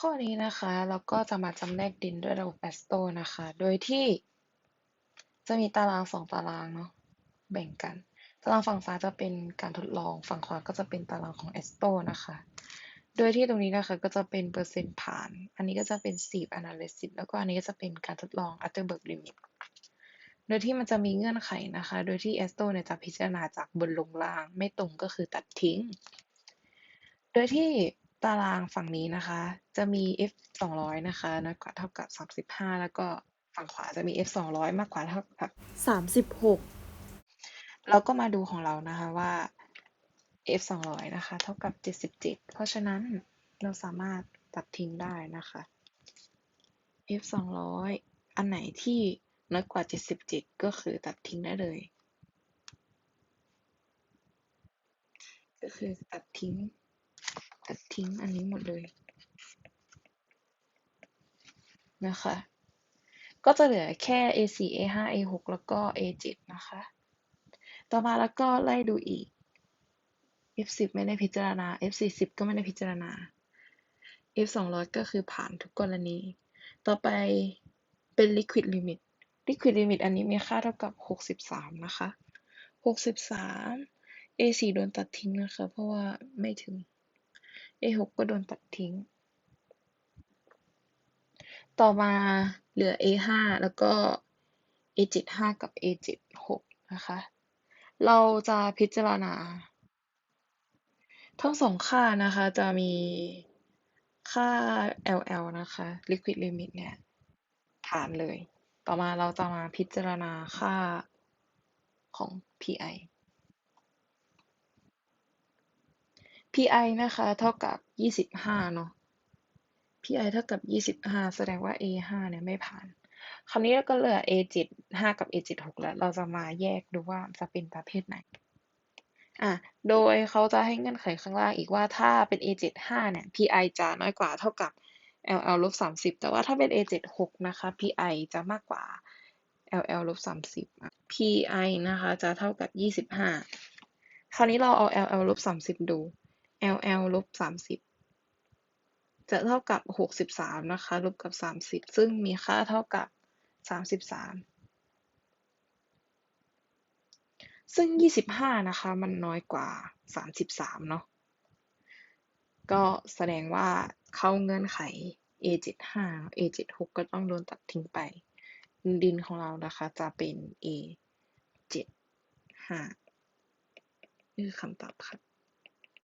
ข้อนี้นะคะเราก็จะมาจำแนกดินด้วยระบบ ASTO นะคะ โดยที่จะมีตารางสองตารางเนาะแบ่งกัน ตารางฝั่งซ้ายจะเป็นการทดลอง ฝั่งขวาก็จะเป็นตารางของ ASTO นะคะ โดยที่ตรงนี้นะคะก็จะเป็นเปอร์เซ็นต์ผ่าน อันนี้ก็จะเป็น Sieve Analysis แล้วก็อันนี้ก็จะเป็นการทดลอง Atterberg Limit โดยที่มันจะมีเงื่อนไขนะคะ โดยที่ ASTO เนี่ยจะพิจารณาจากบนลงล่าง ไม่ตรงก็คือตัดทิ้ง โดยที่ ตารางฝั่งนี้นะคะ จะมี f 200 นะคะน้อยกว่าเท่ากับ 35 แล้วก็ฝั่งขวาจะมี f 200 มากกว่าเท่ากับสามสิบหกเราก็มาดูของเรานะคะว่า f 200 นะคะ เท่ากับ 77 เพราะฉะนั้นเราสามารถตัดทิ้งได้นะคะ f 200 อันไหนที่น้อยกว่า 77 ก็คือตัดทิ้งได้เลย ก็คือตัดทิ้ง ตัดทิ้งอันนี้หมดเลยนะคะ ก็จะเหลือแค่ A4 A5 A6 แล้วก็ A7 นะคะ ต่อมาแล้วก็ไล่ดูอีก F10 ไม่ได้พิจารณา F40 ก็ไม่ได้พิจารณา F200 ก็คือผ่านทุกกรณี ต่อไปเป็น liquid limit liquid limit อันนี้มีค่าเท่ากับ 63 นะคะ 63 A4 โดนตัดทิ้งนะคะ เพราะว่าไม่ถึง A6 ก็โดนตัดทิ้ง ต่อมาเหลือ A5 แล้วก็ A75 กับ A76 นะคะ เราจะพิจารณา ทั้งสองค่านะคะจะมีค่า LL นะคะ liquid limit เนี่ยผ่านเลย ต่อมาเราจะมาพิจารณาค่าของ PI PI นะคะ เท่ากับ25เนาะ PI เท่ากับ25แสดงว่า A5 เนี่ยไม่ผ่าน คราวนี้ก็เหลือ A75 กับ A76 แล้ว เราจะมาแยกดูว่าจะเป็นประเภทไหน อะ โดยเขาจะให้เงื่อนไขข้างล่างอีกว่าถ้าเป็น A75 เนี่ย PI จะน้อยกว่าเท่ากับ LL ลบ30แต่ว่าถ้าเป็น A76 นะคะ PI จะมากกว่า LL ลบ30อะ PI นะคะ จะเท่ากับ25คราวนี้เราเอา LL ลบ30ดู LL ลบ30จะเท่ากับ63นะคะ ลบกับ30ซึ่งมีค่าเท่ากับ33ซึ่ง25นะคะ มันน้อยกว่า33เนาะ ก็แสดงว่าเข้าเงื่อนไข A75 A76 ก็ต้องโดนตัดทิ้งไป ดินของเรานะคะ จะเป็น A75 นี่คือคำตอบค่ะ